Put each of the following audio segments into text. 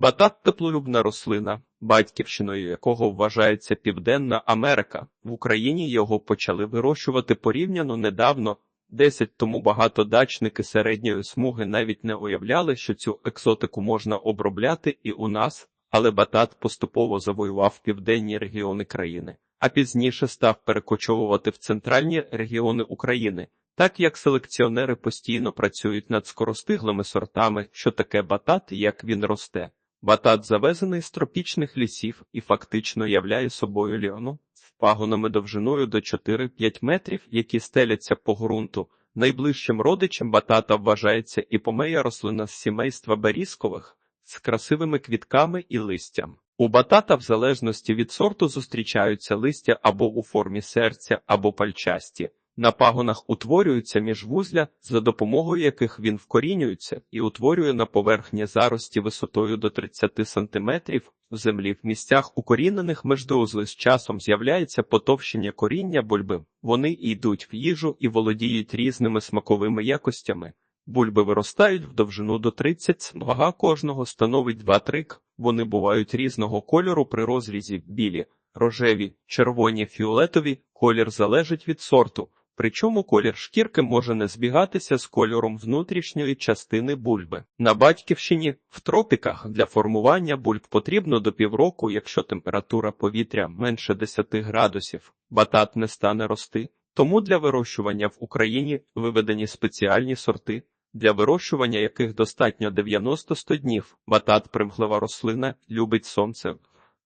Батат теплолюбна рослина, батьківщиною якого вважається Південна Америка. В Україні його почали вирощувати порівняно недавно. Десять тому багатодачники середньої смуги навіть не уявляли, що цю екзотику можна обробляти і у нас, але батат поступово завоював південні регіони країни, а пізніше став перекочовувати в центральні регіони України. Так як селекціонери постійно працюють над скоростиглими сортами, що таке батат, як він росте. Батат завезений з тропічних лісів і фактично являє собою ліону з довжиною до 4-5 метрів, які стеляться по ґрунту. Найближчим родичем батата вважається і помея рослина з сімейства берізкових з красивими квітками і листям. У батата, в залежності від сорту, зустрічаються листя або у формі серця, або пальчасті. На пагонах утворюються міжвузля, за допомогою яких він вкорінюється і утворює на поверхні зарості висотою до 30 см. В землі в місцях укорінених междоузли з часом з'являється потовщення коріння бульби. Вони йдуть в їжу і володіють різними смаковими якостями. Бульби виростають в довжину до 30 вага кожного становить 2 трик. Вони бувають різного кольору при розрізі білі, рожеві, червоні, фіолетові. Колір залежить від сорту. Причому колір шкірки може не збігатися з кольором внутрішньої частини бульби. На батьківщині в тропіках для формування бульб потрібно до півроку, якщо температура повітря менше 10 градусів, батат не стане рости. Тому для вирощування в Україні виведені спеціальні сорти, для вирощування яких достатньо 90-100 днів. Батат примхлива рослина, любить сонце.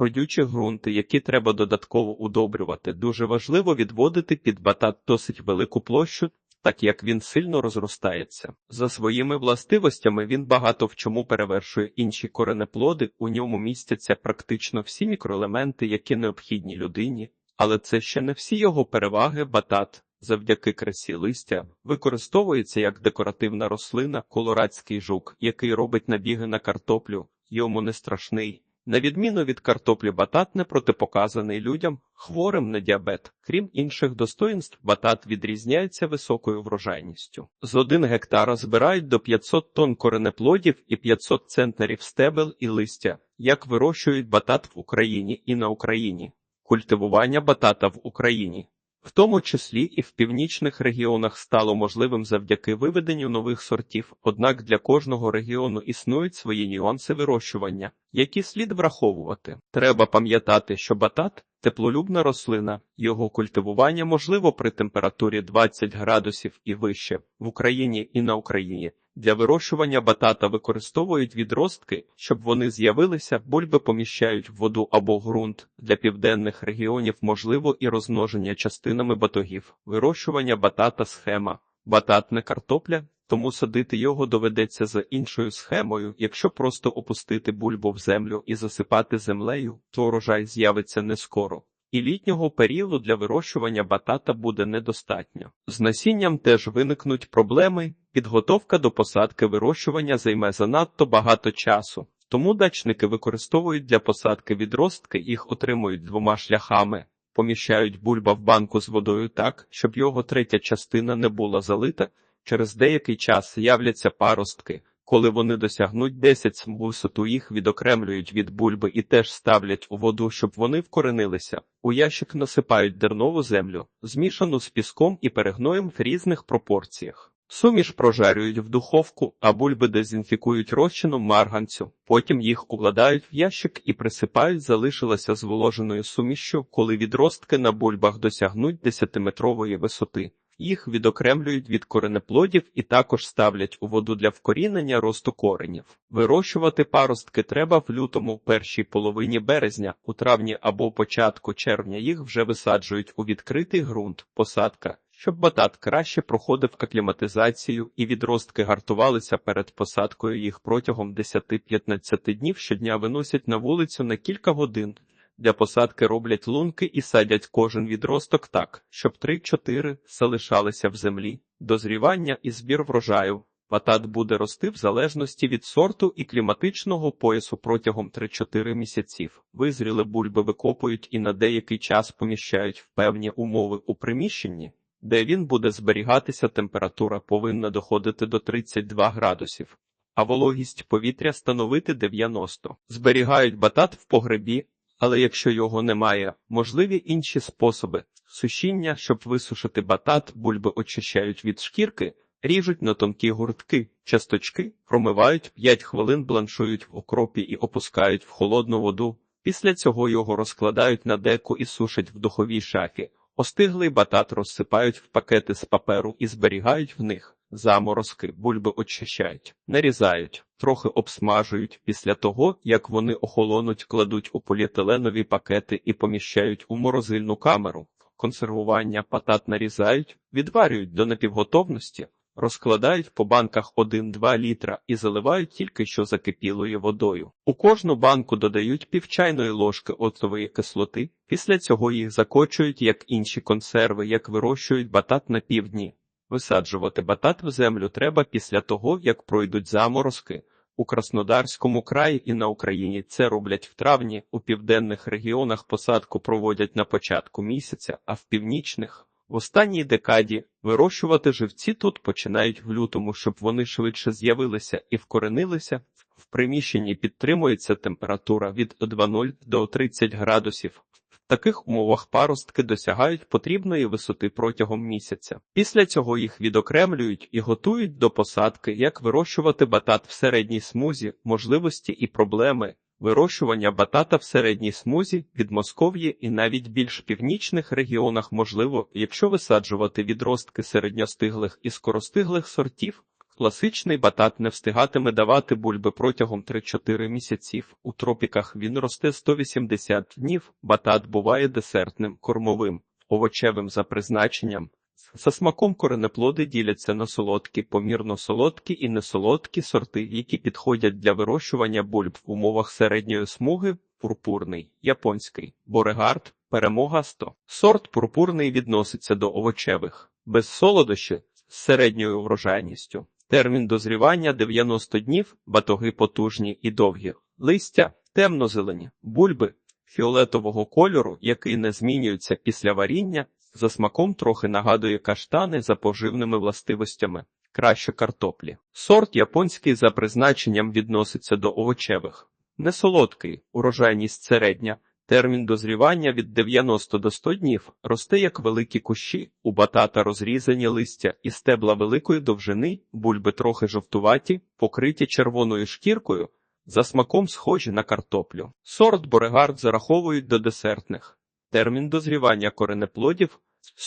Родючі ґрунти, які треба додатково удобрювати, дуже важливо відводити під батат досить велику площу, так як він сильно розростається. За своїми властивостями він багато в чому перевершує інші коренеплоди, у ньому містяться практично всі мікроелементи, які необхідні людині, але це ще не всі його переваги. Батат, завдяки красі листя, використовується як декоративна рослина, колорадський жук, який робить набіги на картоплю, йому не страшний. На відміну від картоплі батат не протипоказаний людям, хворим на діабет. Крім інших достоїнств, батат відрізняється високою врожайністю. З 1 гектара збирають до 500 тонн коренеплодів і 500 центнерів стебел і листя, як вирощують батат в Україні і на Україні. Культивування батата в Україні. В тому числі і в північних регіонах стало можливим завдяки виведенню нових сортів, однак для кожного регіону існують свої нюанси вирощування, які слід враховувати. Треба пам'ятати, що батат теплолюбна рослина, його культивування можливо при температурі 20 градусів і вище в Україні і на Україні. Для вирощування батата використовують відростки, щоб вони з'явилися, бульби поміщають в воду або ґрунт. Для південних регіонів можливо і розмноження частинами батогів. Вирощування батата схема. Батат не картопля, тому садити його доведеться за іншою схемою. Якщо просто опустити бульбу в землю і засипати землею, то урожай з'явиться не скоро. І літнього періоду для вирощування батата буде недостатньо. З насінням теж виникнуть проблеми. Підготовка до посадки вирощування займе занадто багато часу. Тому дачники використовують для посадки відростки, їх отримують двома шляхами. Поміщають бульба в банку з водою так, щоб його третя частина не була залита. Через деякий час з'являться паростки. Коли вони досягнуть 10 см висоту, їх відокремлюють від бульби і теж ставлять у воду, щоб вони вкоренилися. У ящик насипають дернову землю, змішану з піском і перегноєм в різних пропорціях. Суміш прожарюють в духовку, а бульби дезінфікують розчином марганцю. Потім їх укладають в ящик і присипають, залишилося зволоженою сумішшю, коли відростки на бульбах досягнуть 10-метрової висоти. Їх відокремлюють від коренеплодів і також ставлять у воду для вкорінення росту коренів. Вирощувати паростки треба в лютому, в першій половині березня, у травні або початку червня їх вже висаджують у відкритий ґрунт, посадка, щоб батат краще проходив акліматизацію і відростки гартувалися перед посадкою їх протягом 10-15 днів щодня виносять на вулицю на кілька годин. Для посадки роблять лунки і садять кожен відросток так, щоб 3-4 залишалися в землі. Дозрівання і збір врожаю. Батат буде рости в залежності від сорту і кліматичного поясу протягом 3-4 місяців. Визріли бульби викопують і на деякий час поміщають в певні умови у приміщенні, де він буде зберігатися, температура повинна доходити до 32 градусів. а вологість повітря становити 90. Зберігають батат в погребі, але якщо його немає, можливі інші способи. Сушіння, щоб висушити батат, бульби очищають від шкірки, ріжуть на тонкі гуртки, часточки, промивають 5 хвилин, бланшують в окропі і опускають в холодну воду. Після цього його розкладають на деку і сушать в духовій шафі. Остиглий батат розсипають в пакети з паперу і зберігають в них. Заморозки, бульби очищають, нарізають, трохи обсмажують. Після того, як вони охолонуть, кладуть у поліетиленові пакети і поміщають у морозильну камеру. Консервування батат нарізають, відварюють до напівготовності, розкладають по банках 1-2 літра і заливають тільки що закипілою водою. У кожну банку додають пів чайної ложки оцтової кислоти. Після цього їх закочують, як інші консерви, як вирощують батат на півдні. Висаджувати батат в землю треба після того, як пройдуть заморозки. У Краснодарському краї і на Україні це роблять в травні, у південних регіонах посадку проводять на початку місяця, а в північних в останній декаді вирощувати живці тут починають в лютому, щоб вони швидше з'явилися і вкоренилися. В приміщенні підтримується температура від 2,0 до 30 градусів. Таких умовах паростки досягають потрібної висоти протягом місяця. Після цього їх відокремлюють і готують до посадки, як вирощувати батат в середній смузі, можливості і проблеми. Вирощування батата в середній смузі від Москов'ї і навіть більш північних регіонах можливо, якщо висаджувати відростки середньостиглих і скоростиглих сортів. Класичний батат не встигатиме давати бульби протягом 3-4 місяців. У тропіках він росте 180 днів. Батат буває десертним, кормовим, овочевим за призначенням. За смаком коренеплоди діляться на солодкі, помірно солодкі і несолодкі сорти, які підходять для вирощування бульб в умовах середньої смуги, пурпурний, японський, борегард, перемога 100. Сорт пурпурний відноситься до овочевих, без солодощі з середньою врожайністю. Термін дозрівання 90 днів, батоги потужні і довгі, листя темно-зелені, бульби фіолетового кольору, який не змінюється після варіння, за смаком трохи нагадує каштани за поживними властивостями, краще картоплі. Сорт японський за призначенням відноситься до овочевих, несолодкий, урожайність середня. Термін дозрівання від 90 до 100 днів росте як великі кущі, у батата розрізані листя і стебла великої довжини, бульби трохи жовтуваті, покриті червоною шкіркою, за смаком схожі на картоплю. Сорт Борегард зараховують до десертних. Термін дозрівання коренеплодів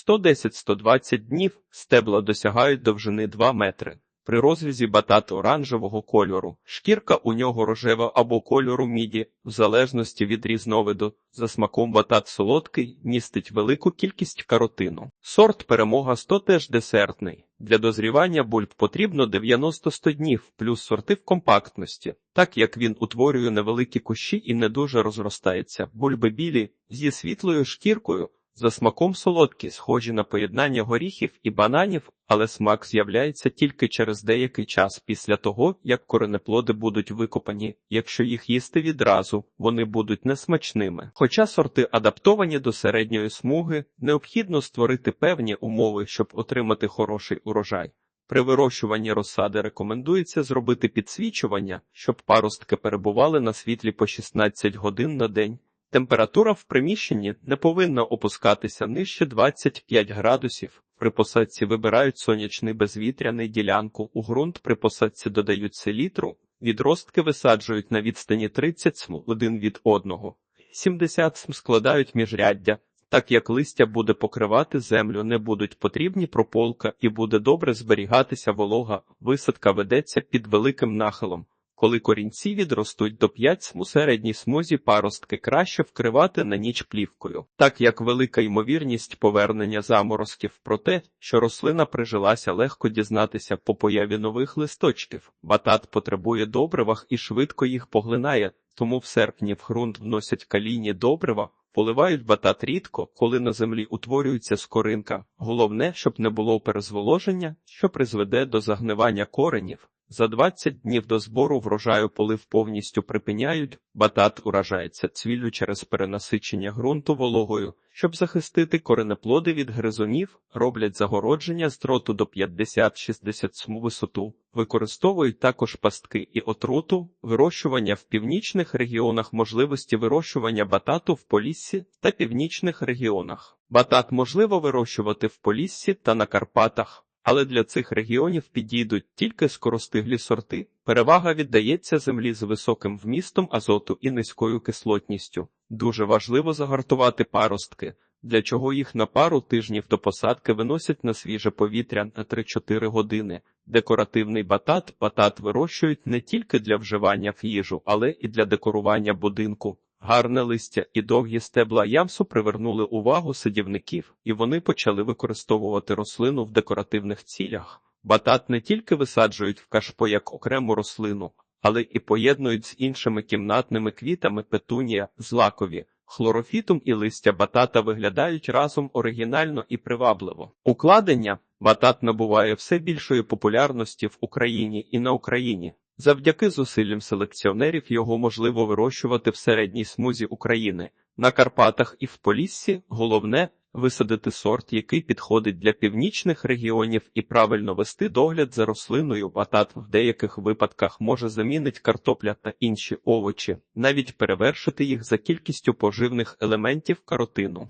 110-120 днів, стебла досягають довжини 2 метри. При розрізі батат оранжевого кольору, шкірка у нього рожева або кольору міді, в залежності від різновиду, за смаком батат солодкий, містить велику кількість каротину. Сорт перемога 100 теж десертний. Для дозрівання бульб потрібно 90-100 днів, плюс сорти в компактності, так як він утворює невеликі кущі і не дуже розростається. Бульби білі зі світлою шкіркою. За смаком солодкі, схожі на поєднання горіхів і бананів, але смак з'являється тільки через деякий час після того, як коренеплоди будуть викопані. Якщо їх їсти відразу, вони будуть несмачними. Хоча сорти адаптовані до середньої смуги, необхідно створити певні умови, щоб отримати хороший урожай. При вирощуванні розсади рекомендується зробити підсвічування, щоб паростки перебували на світлі по 16 годин на день. Температура в приміщенні не повинна опускатися нижче 25 градусів. При посадці вибирають сонячний безвітряний ділянку. У ґрунт при посадці додають селітру, відростки висаджують на відстані 30 см один від одного, 70 см складають міжряддя. Так як листя буде покривати землю, не будуть потрібні прополка і буде добре зберігатися волога, висадка ведеться під великим нахилом. Коли корінці відростуть до 5 см у середній смузі паростки краще вкривати на ніч плівкою, так як велика ймовірність повернення заморозків про те, що рослина прижилася легко дізнатися по появі нових листочків. Батат потребує добривах і швидко їх поглинає, тому в серпні в ґрунт вносять калійні добрива. Поливають батат рідко, коли на землі утворюється скоринка. Головне, щоб не було перезволоження, що призведе до загнивання коренів. За 20 днів до збору врожаю полив повністю припиняють, батат уражається цвіллю через перенасичення ґрунту вологою. Щоб захистити коренеплоди від гризунів, роблять загородження з дроту до 50-60 см висоту. Використовують також пастки і отруту, вирощування в північних регіонах можливості вирощування батату в Поліссі та північних регіонах. Батат можливо вирощувати в Поліссі та на Карпатах. Але для цих регіонів підійдуть тільки скоростиглі сорти. Перевага віддається землі з високим вмістом азоту і низькою кислотністю. Дуже важливо загартувати паростки, для чого їх на пару тижнів до посадки виносять на свіже повітря на 3-4 години. Декоративний батат батат вирощують не тільки для вживання в їжу, але і для декорування будинку. Гарне листя і довгі стебла ямсу привернули увагу садівників, і вони почали використовувати рослину в декоративних цілях. Батат не тільки висаджують в кашпо як окрему рослину, але і поєднують з іншими кімнатними квітами петунія, злакові. Хлорофітум і листя батата виглядають разом оригінально і привабливо. Укладення батат набуває все більшої популярності в Україні і на Україні. Завдяки зусиллям селекціонерів його можливо вирощувати в середній смузі України. На Карпатах і в Поліссі головне висадити сорт, який підходить для північних регіонів, і правильно вести догляд за рослиною. Батат в деяких випадках може замінити картопля та інші овочі, навіть перевершити їх за кількістю поживних елементів каротину.